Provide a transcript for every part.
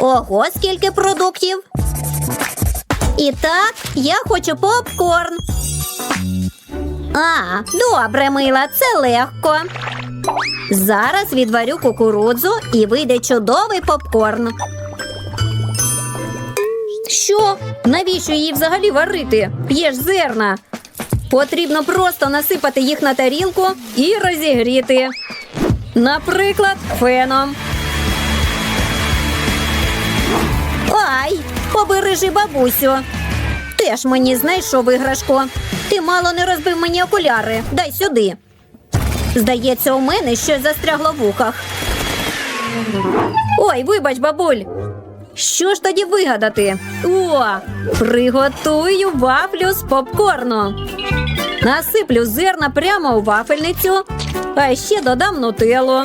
Ого, скільки продуктів. І так, я хочу попкорн. А, добре, мила, це легко. Зараз відварю кукурудзу і вийде чудовий попкорн. Що? Навіщо її взагалі варити? Ж зерна. Потрібно просто насипати їх на тарілку і розігріти. Наприклад, феном. Ай, побережи бабусю. Теж мені знайшов іграшку. Ти мало не розбив мені окуляри. Дай сюди. Здається, у мене щось застрягло в ухах. Ой, вибач, бабуль. Що ж тоді вигадати? О, приготую вафлю з попкорну. Насиплю зерна прямо у вафельницю, а ще додам нутеллу.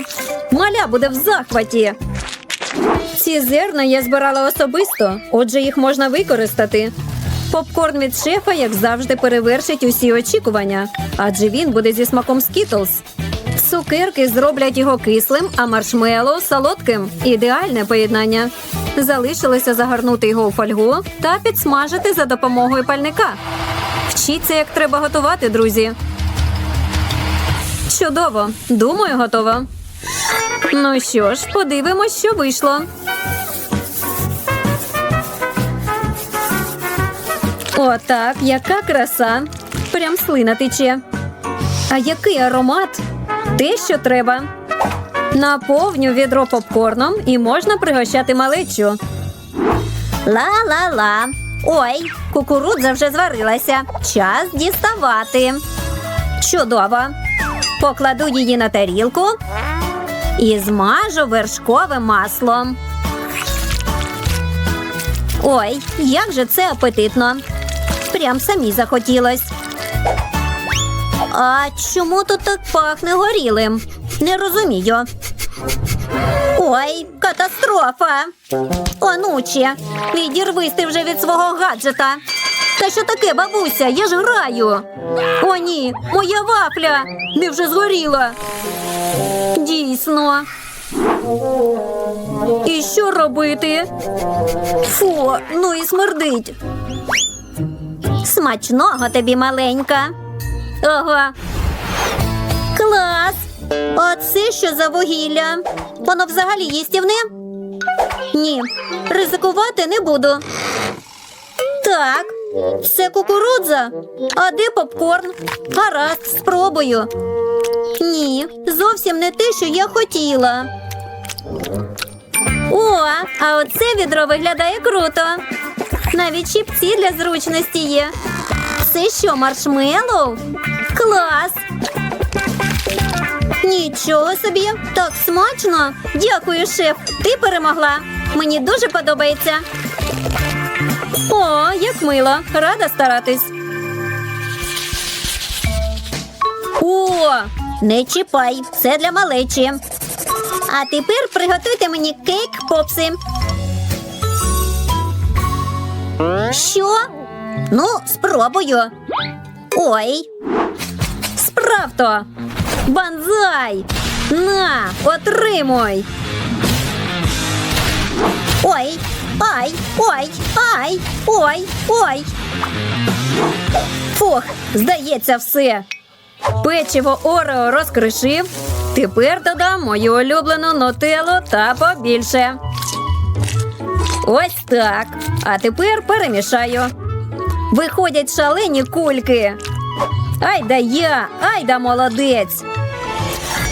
Маля буде в захваті. Ці зерна я збирала особисто, отже, їх можна використати. Попкорн від шефа, як завжди, перевершить усі очікування, адже він буде зі смаком Skittles. Цукерки зроблять його кислим, а маршмеллоу – солодким. Ідеальне поєднання. Залишилося загорнути його у фольгу та підсмажити за допомогою пальника. Вчіться, як треба готувати, друзі. Чудово! Думаю, готово. Ну що ж, подивимось, що вийшло. Отак, яка краса. Прям слина тече. А який аромат? Те, що треба. Наповню відро попкорном і можна пригощати малечу. Ла-ла-ла. Ой, кукурудза вже зварилася. Час діставати. Чудово. Покладу її на тарілку і змажу вершковим маслом. Ой, як же це апетитно. Прям самі захотілось. А чому тут так пахне горілим? Не розумію. Ой, катастрофа. Онуче, відірвись ти вже від свого гаджета. Та що таке, бабуся? Я ж граю. О, ні, моя вафля невже згоріла. Дійсно. І що робити? Фу, ну і смердить. Смачного тобі маленька. Ого. Клас. А це що за вугілля? Воно взагалі їстівне? Ні, ризикувати не буду. Так, це кукурудза. А де попкорн? Гаразд, спробую. Ні, зовсім не те, що я хотіла. О, а оце відро виглядає круто. Навіть щипці для зручності є. Це що, маршмеллоу? Клас! Нічого собі, так смачно. Дякую, шеф. Ти перемогла. Мені дуже подобається. О, як мило. Рада старатись. О, не чіпай, це для малечі. А тепер приготуйте мені кейк попси. Що? Ну, спробую. Ой. Справто. Банзай. На, отримуй. Ой, ай, ой, ай, ой, ой. Фух, здається, все. Печиво Орео розкришив. Тепер додам мою улюблену нутеллу та побільше. Ось так. А тепер перемішаю. Виходять шалені кульки. Ай да я, ай да молодець.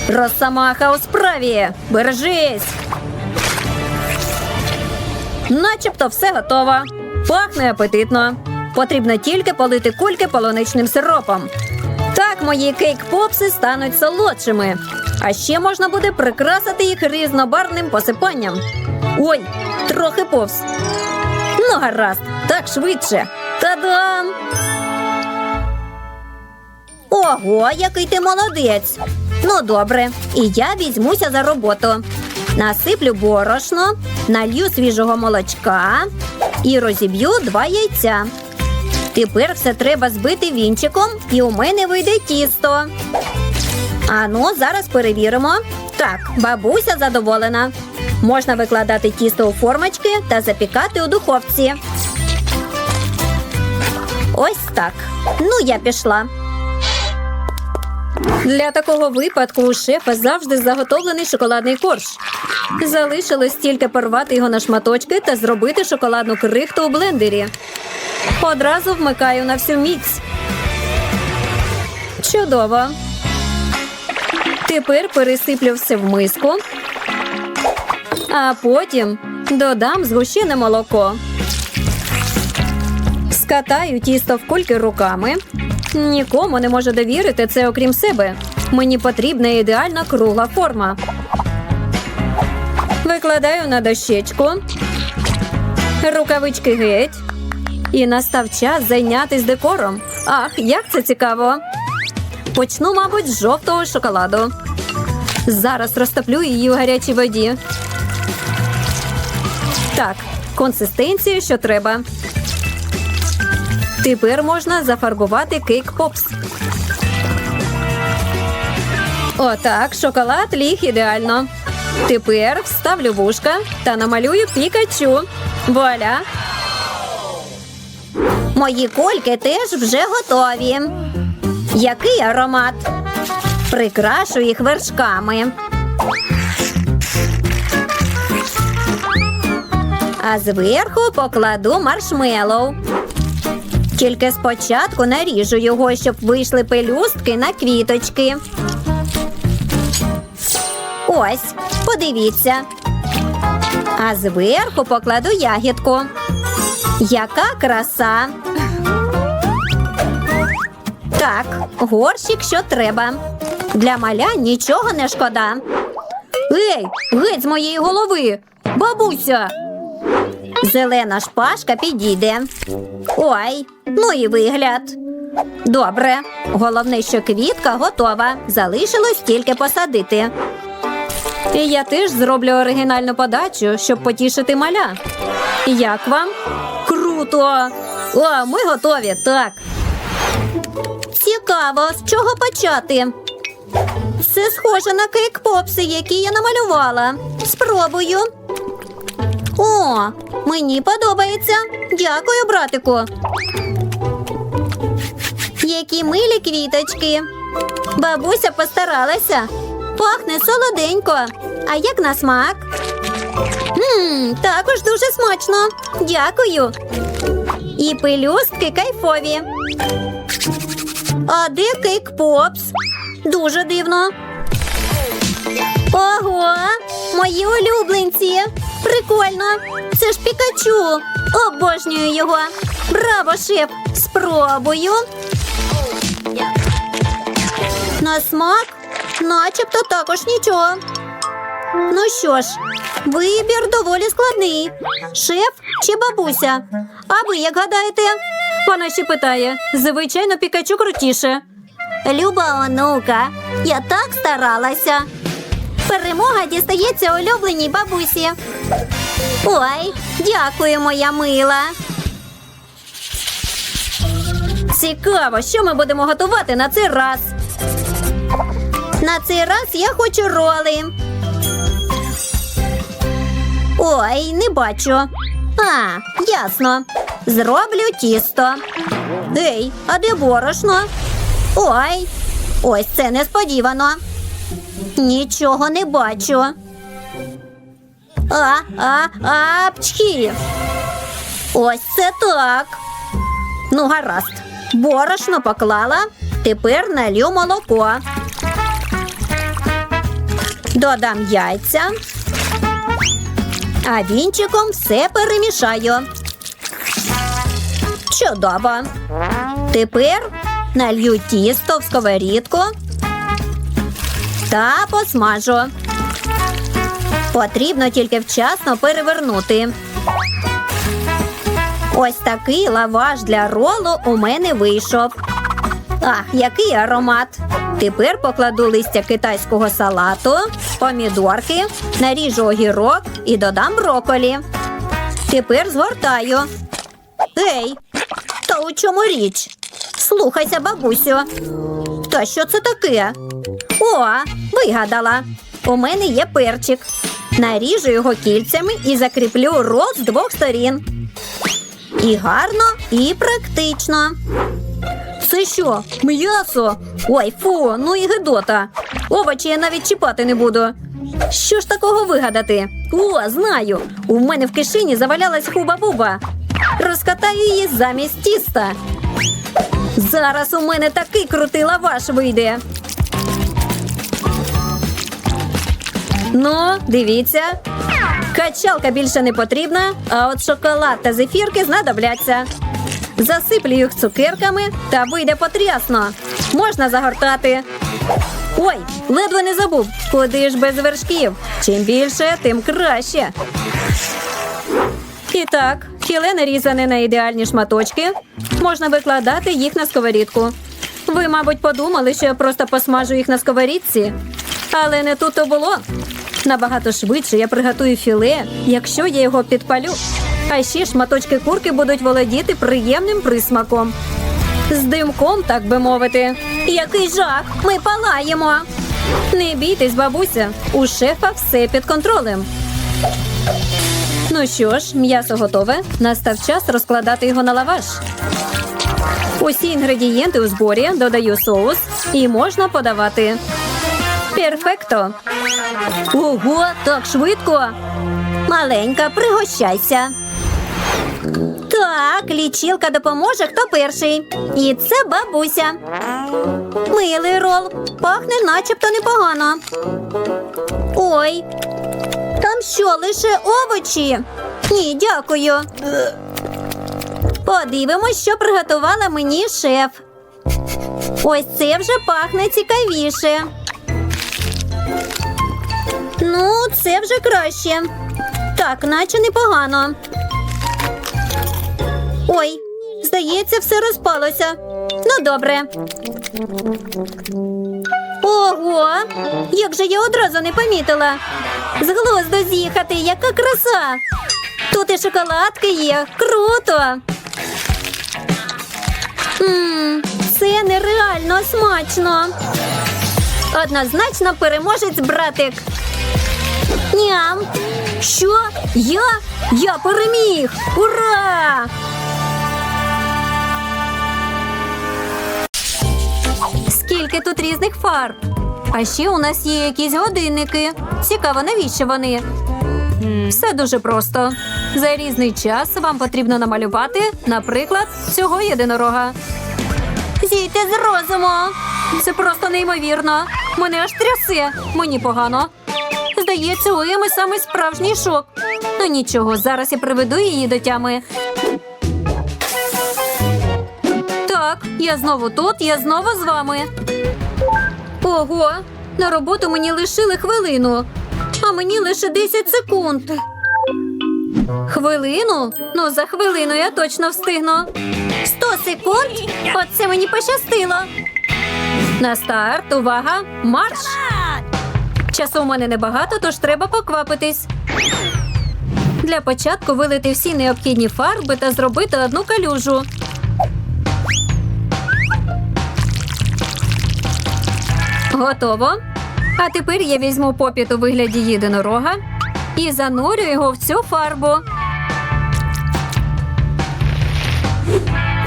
Росомаха у справі. Бережись. Начебто все готово. Пахне апетитно. Потрібно тільки полити кульки полуничним сиропом. Мої кейк-попси стануть солодшими. А ще можна буде прикрасити їх різнобарвним посипанням. Ой, трохи повз. Ну, гаразд, так швидше. Та-дам! Ого, який ти молодець. Ну, добре, і я візьмуся за роботу. Насиплю борошно, налью свіжого молочка і розіб'ю два яйця. Тепер все треба збити вінчиком, і у мене вийде тісто. Ану, зараз перевіримо. Так, бабуся задоволена. Можна викладати тісто у формочки та запікати у духовці. Ось так. Ну, я пішла. Для такого випадку у шефа завжди заготовлений шоколадний корж. Залишилось тільки порвати його на шматочки та зробити шоколадну крихту у блендері. Одразу вмикаю на всю міць. Чудово. Тепер пересиплю все в миску, а потім додам згущене молоко. Скатаю тісто в кульки руками. Нікому не можу довірити це, окрім себе. Мені потрібна ідеальна кругла форма. Викладаю на дощечку. Рукавички геть. І настав час зайнятись декором. Ах, як це цікаво! Почну, мабуть, з жовтого шоколаду. Зараз розтоплю її у гарячій воді. Так, консистенція, що треба. Тепер можна зафарбувати кейк попс. Отак, шоколад ліг ідеально. Тепер вставлю вушка та намалюю пікачу. Вуаля! Мої кольки теж вже готові. Який аромат? Прикрашу їх вершками. А зверху покладу маршмеллоу. Тільки спочатку наріжу його, щоб вийшли пелюстки на квіточки. Ось, подивіться. А зверху покладу ягідку. Яка краса. Так, горщик, що треба. Для маля нічого не шкода. Ей, геть з моєї голови. Бабуся. Зелена шпажка підійде. Ой, ну і вигляд. Добре. Головне, що квітка готова. Залишилось тільки посадити. І я теж зроблю оригінальну подачу, щоб потішити маля. Як вам? Круто! О, ми готові, так. Цікаво, з чого почати? Це схоже на кейк-попси, які я намалювала. Спробую. О, мені подобається. Дякую, братику. Які милі квіточки. Бабуся постаралася. Пахне солоденько. А як на смак? Ммм, також дуже смачно. Дякую. І пелюстки кайфові. А де кейк попс? Дуже дивно. Ого, мої улюбленці. Прикольно. Це ж Пікачу. Обожнюю його. Браво, шеф! Спробую. На смак, начебто також нічого. Ну що ж, вибір доволі складний. Шеф чи бабуся? А ви як гадаєте? Вона ще питає. Звичайно, пікачу крутіше. Люба онука, я так старалася. Перемога дістається улюбленій бабусі. Ой, дякую, моя мила. Цікаво, що ми будемо готувати на цей раз. На цей раз я хочу роли. Ой, не бачу. А, ясно. Зроблю тісто. Ей, а де борошно? Ой, ось це несподівано. Нічого не бачу. А, а, а, пчхі. Ось це так. Ну, гаразд. Борошно поклала. Тепер налью молоко. Додам яйця. А вінчиком все перемішаю. Чудово. Тепер налью тісто в сковорідку та посмажу. Потрібно тільки вчасно перевернути. Ось такий лаваш для ролу у мене вийшов. Ах, який аромат! Тепер покладу листя китайського салату, помідорки, наріжу огірок і додам броколі. Тепер згортаю. Ей, та у чому річ? Слухайся, бабусю. Та що це таке? О, вигадала. У мене є перчик. Наріжу його кільцями і закріплю рот з двох сторін. І гарно, і практично. Це що? М'ясо? Ой, фу, ну і гидота. Овочі я навіть чіпати не буду. Що ж такого вигадати? О, знаю. У мене в кишені завалялась хуба-буба. Розкатаю її замість тіста. Зараз у мене такий крутий лаваш вийде. Ну, дивіться. Качалка більше не потрібна, а от шоколад та зефірки знадобляться. Засиплю їх цукерками та вийде потрясно. Можна загортати. Ой, ледве не забув. Куди ж без вершків? Чим більше, тим краще. І так, філе нарізане на ідеальні шматочки. Можна викладати їх на сковорідку. Ви, мабуть, подумали, що я просто посмажу їх на сковорідці. Але не тут то було. Набагато швидше я приготую філе, якщо я його підпалю. А ще шматочки курки будуть володіти приємним присмаком. З димком, так би мовити. Який жах! Ми палаємо. Не бійтесь, бабуся, у шефа все під контролем. Ну що ж, м'ясо готове. Настав час розкладати його на лаваш. Усі інгредієнти у зборі додаю соус і можна подавати. Перфекто. Ого, так швидко. Маленька, пригощайся. Так, лічилка допоможе, хто перший. І це бабуся. Милий рол. Пахне начебто непогано. Ой. Там що, лише овочі? Ні, дякую. Подивимось, що приготувала мені шеф. Ось це вже пахне цікавіше. Ну, це вже краще. Так, наче непогано. Ой, здається, все розпалося. Ну, добре. Ого, як же я одразу не помітила. З глузду з'їхати, яка краса. Тут і шоколадки є. Круто. Ммм, це нереально смачно. Однозначно переможець братик. Ням. Що? Я? Я переміг! Ура! Скільки тут різних фарб. А ще у нас є якісь годинники. Цікаво, навіщо вони? Все дуже просто. За різний час вам потрібно намалювати, наприклад, цього єдинорога. Зійте з розуму. Це просто неймовірно. Мене аж трясе. Мені погано. Здається, у Еми саме справжній шок. Ну нічого, зараз я приведу її до тями. Так, я знову тут, я знову з вами. Ого, на роботу мені лишили хвилину, а мені лише 10 секунд. Хвилину? Ну, за хвилину я точно встигну. 100 секунд? Оце мені пощастило. На старт, увага, марш! Часу у мене небагато, тож треба поквапитись. Для початку вилити всі необхідні фарби та зробити одну калюжу. Готово. А тепер я візьму попіт у вигляді єдинорога і занурю його в цю фарбу.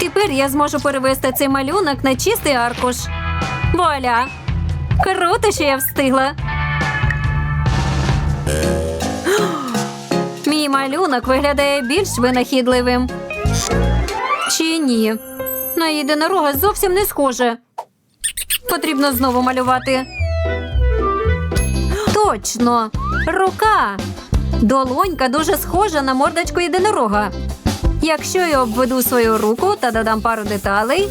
Тепер я зможу перевести цей малюнок на чистий аркуш. Вуаля! Круто, що я встигла. Мій малюнок виглядає більш винахідливим. Чи ні? На єдинорога зовсім не схоже. Потрібно знову малювати. Точно, рука. Долонька дуже схожа на мордочку єдинорога. Якщо я обведу свою руку та додам пару деталей,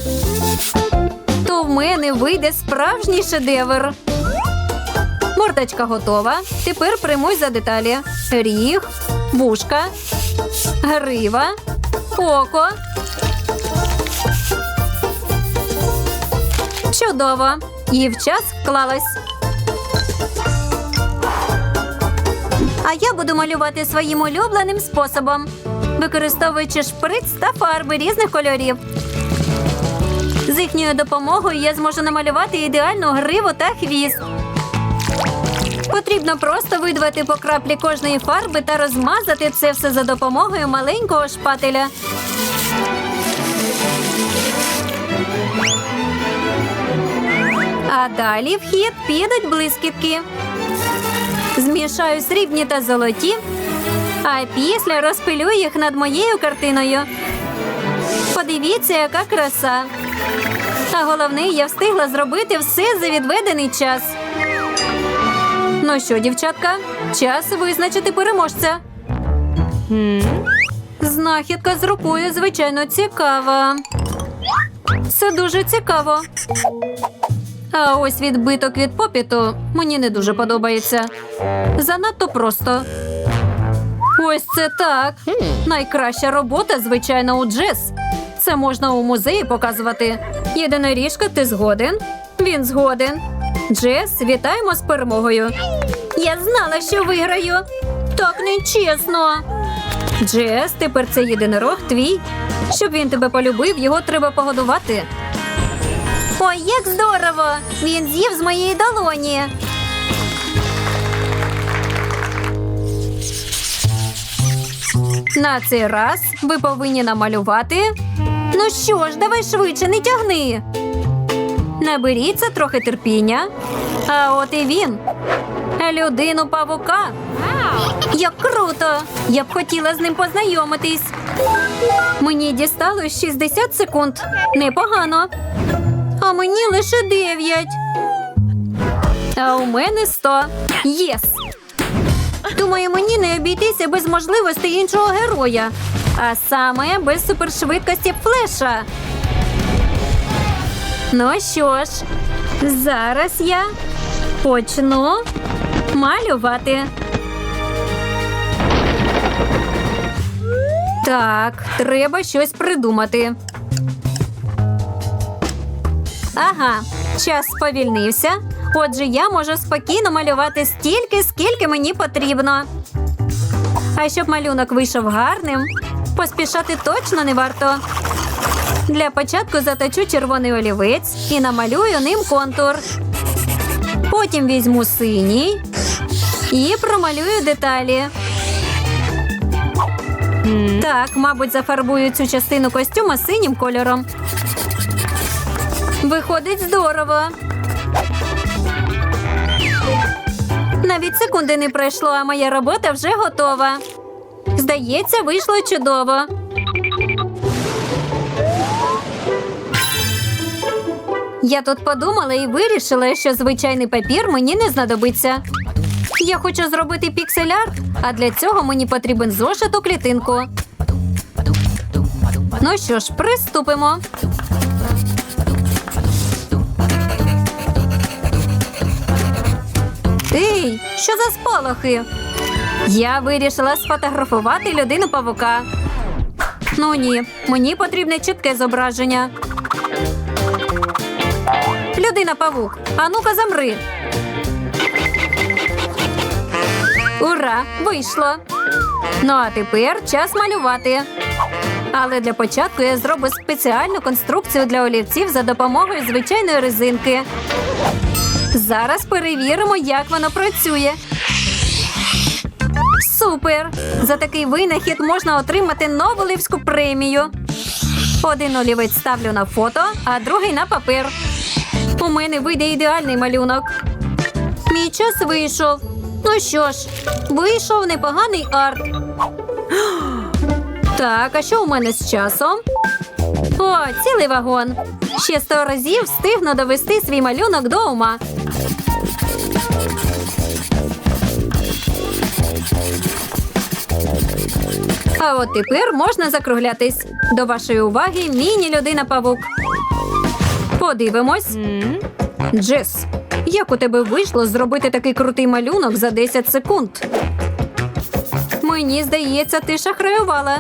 то в мене вийде справжній шедевр. Мордочка готова. Тепер приймусь за деталі: ріг, вушка, грива, око. Чудово! І в час вклалась. А я буду малювати своїм улюбленим способом, використовуючи шприц та фарби різних кольорів. З їхньою допомогою я зможу намалювати ідеальну гриву та хвіст. Потрібно просто видвати по краплі кожної фарби та розмазати це все за допомогою маленького шпателя. А далі в хід підуть блискітки. Змішаю срібні та золоті, а після розпилю їх над моєю картиною. Подивіться, яка краса. А головне, я встигла зробити все за відведений час. Ну що, дівчатка, час визначити переможця. Знахідка з рукою, звичайно, цікава. Це дуже цікаво. А ось відбиток від попіту мені не дуже подобається. Занадто просто. Ось це так. Найкраща робота, звичайно, у Джес. Це можна у музеї показувати. Єдиноріжка, ти згоден? Він згоден. Джес, вітаємо з перемогою. Я знала, що виграю. Так нечесно. Джес, тепер це єдинорог твій. Щоб він тебе полюбив, його треба погодувати. Ой, як здорово! Він з'їв з моєї долоні. На цей раз ви повинні намалювати. Ну що ж, давай швидше, не тягни. Наберіться трохи терпіння. А от і він. Людину павука. Як круто! Я б хотіла з ним познайомитись. Мені дісталось 60 секунд. Непогано. А мені лише 9. А у мене 100. Єс. Думаю, мені не обійтися без можливості іншого героя. А саме без супершвидкості флеша. Ну що ж, зараз я почну малювати. Так, треба щось придумати. Ага, час сповільнився. Отже, я можу спокійно малювати стільки, скільки мені потрібно. А щоб малюнок вийшов гарним, поспішати точно не варто. Для початку заточу червоний олівець і намалюю ним контур. Потім візьму синій і промалюю деталі. Так, мабуть, зафарбую цю частину костюма синім кольором. Виходить здорово. Навіть секунди не пройшло, а моя робота вже готова. Здається, вийшло чудово. Я тут подумала і вирішила, що звичайний папір мені не знадобиться. Я хочу зробити піксель-арт, а для цього мені потрібен зошит у клітинку. Ну що ж, приступимо. Ей, що за спалахи? Я вирішила сфотографувати людину павука. Ну ні, мені потрібне чітке зображення. Людина павук, а ну-ка замри. Ура! Вийшло. Ну а тепер час малювати. Але для початку я зроблю спеціальну конструкцію для олівців за допомогою звичайної резинки. Зараз перевіримо, як воно працює. Супер! За такий винахід можна отримати Нобелівську премію. Один олівець ставлю на фото, а другий на папер. У мене вийде ідеальний малюнок. Мій час вийшов. Ну що ж, вийшов непоганий арт. Так, а що у мене з часом? О, цілий вагон. Ще сто разів встигну довести свій малюнок до ума. А от тепер можна закруглятись. До вашої уваги міні-людина павук. Подивимось. Джес, як у тебе вийшло зробити такий крутий малюнок за 10 секунд? Мені здається, ти шахраювала.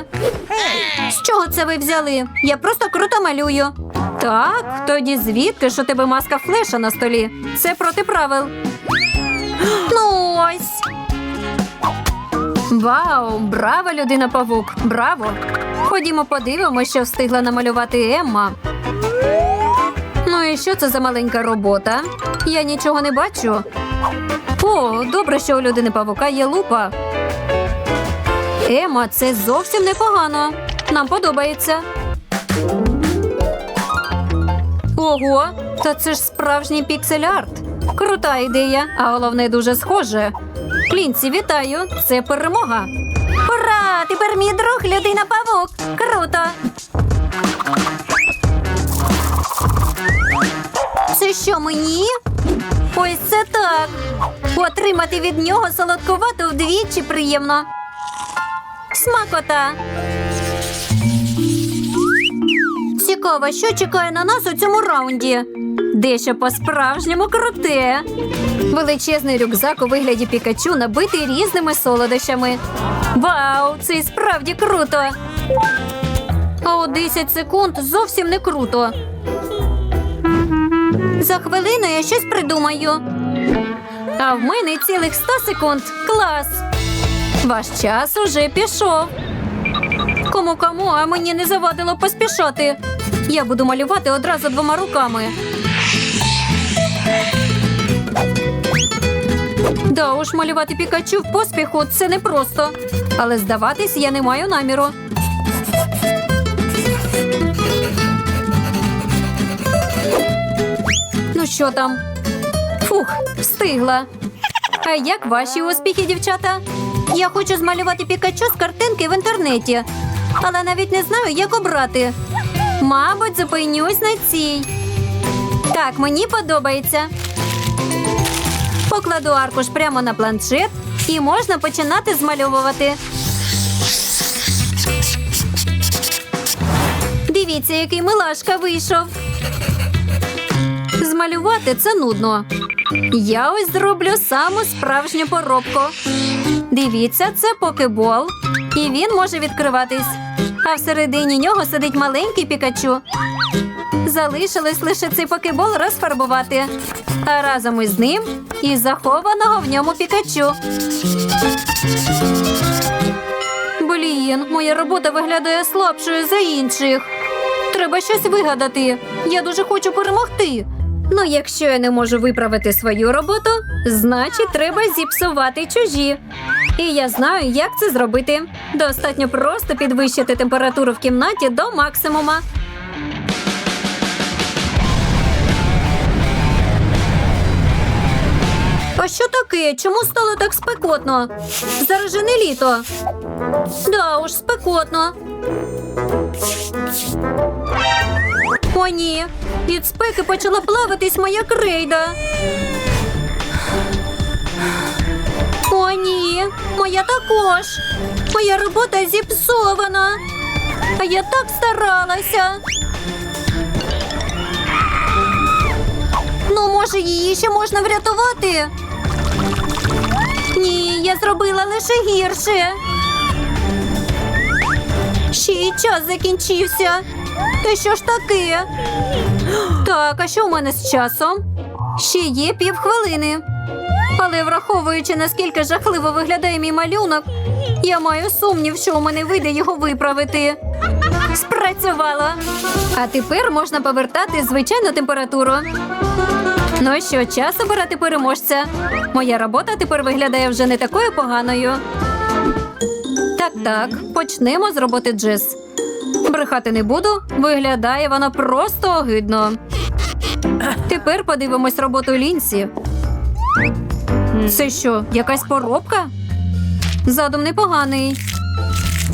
З чого це ви взяли? Я просто круто малюю. Так, тоді звідки ж у тебе маска флеша на столі? Це проти правил. Ну ось. Вау, браво, людина павук! Браво! Ходімо подивимося, що встигла намалювати Емма. Ну і що це за маленька робота? Я нічого не бачу. О, добре, що у людини павука є лупа. Ема, це зовсім непогано. Нам подобається. Ого, та це ж справжній піксель-арт. Крута ідея, а головне дуже схоже. Клінці, вітаю! Це перемога. Ура! Тепер мій друг людина павук. Круто! Це що мені? Ось це так. Отримати від нього солодкувату вдвічі приємно. Смакота. Цікаво, що чекає на нас у цьому раунді. Дещо по-справжньому круте. Величезний рюкзак у вигляді пікачу набитий різними солодощами. Вау, це справді круто. А у 10 секунд зовсім не круто. За хвилину я щось придумаю. А в мене цілих 100 секунд. Клас! Ваш час уже пішов. Кому кому, а мені не завадило поспішати. Я буду малювати одразу двома руками. Да уж малювати пікачу в поспіху це непросто. Але здаватись я не маю наміру. Ну що там? Фух, встигла. А як ваші успіхи, дівчата? Я хочу змалювати пікачу з картинки в інтернеті, але навіть не знаю, як обрати. Мабуть, зупинюсь на цій. Так, мені подобається. Покладу аркуш прямо на планшет і можна починати змальовувати. Дивіться, який милашка вийшов. Змалювати це нудно. Я ось зроблю саму справжню поробку. Дивіться, це покебол, і він може відкриватись. А всередині нього сидить маленький пікачу. Залишилось лише цей покебол розфарбувати. А разом із ним і захованого в ньому пікачу. Блін, моя робота виглядає слабшою за інших. Треба щось вигадати. Я дуже хочу перемогти. Ну, якщо я не можу виправити свою роботу, значить треба зіпсувати чужі. І я знаю, як це зробити. Достатньо просто підвищити температуру в кімнаті до максимума. А що таке? Чому стало так спекотно? Зараз же не літо. Да уж, спекотно. О, ні. Від спеки почала плаватись моя крейда. О, ні, моя також. Моя робота зіпсована. А я так старалася. Ну, може, її ще можна врятувати? Ні, я зробила лише гірше. Ще й час закінчився. Та що ж таке? Так, а що у мене з часом? Ще є півхвилини. Але враховуючи, наскільки жахливо виглядає мій малюнок, я маю сумнів, що у мене вийде його виправити. Спрацювало. А тепер можна повертати звичайну температуру. Ну що, час обирати переможця. Моя робота тепер виглядає вже не такою поганою. Так, так, почнемо з роботи Джес. Брехати не буду, виглядає вона просто огидно. Тепер подивимось роботу Лінсі. Це що, якась поробка? Задум непоганий,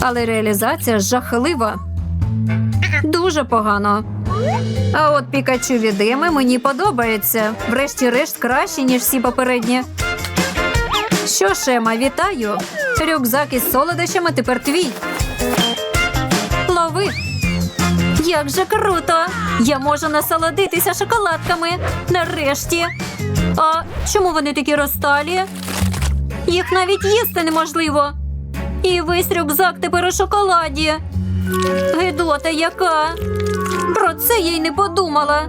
але реалізація жахлива. Дуже погано. А от Пікачу від мені подобається. Врешті-решт краще, ніж всі попередні. Що ж, Ема, вітаю! Рюкзак із солодощами тепер твій. Як же круто! Я можу насолодитися шоколадками. Нарешті. А чому вони такі розталі? Їх навіть їсти неможливо. І весь рюкзак тепер у шоколаді. Гидота яка. Про це я й не подумала.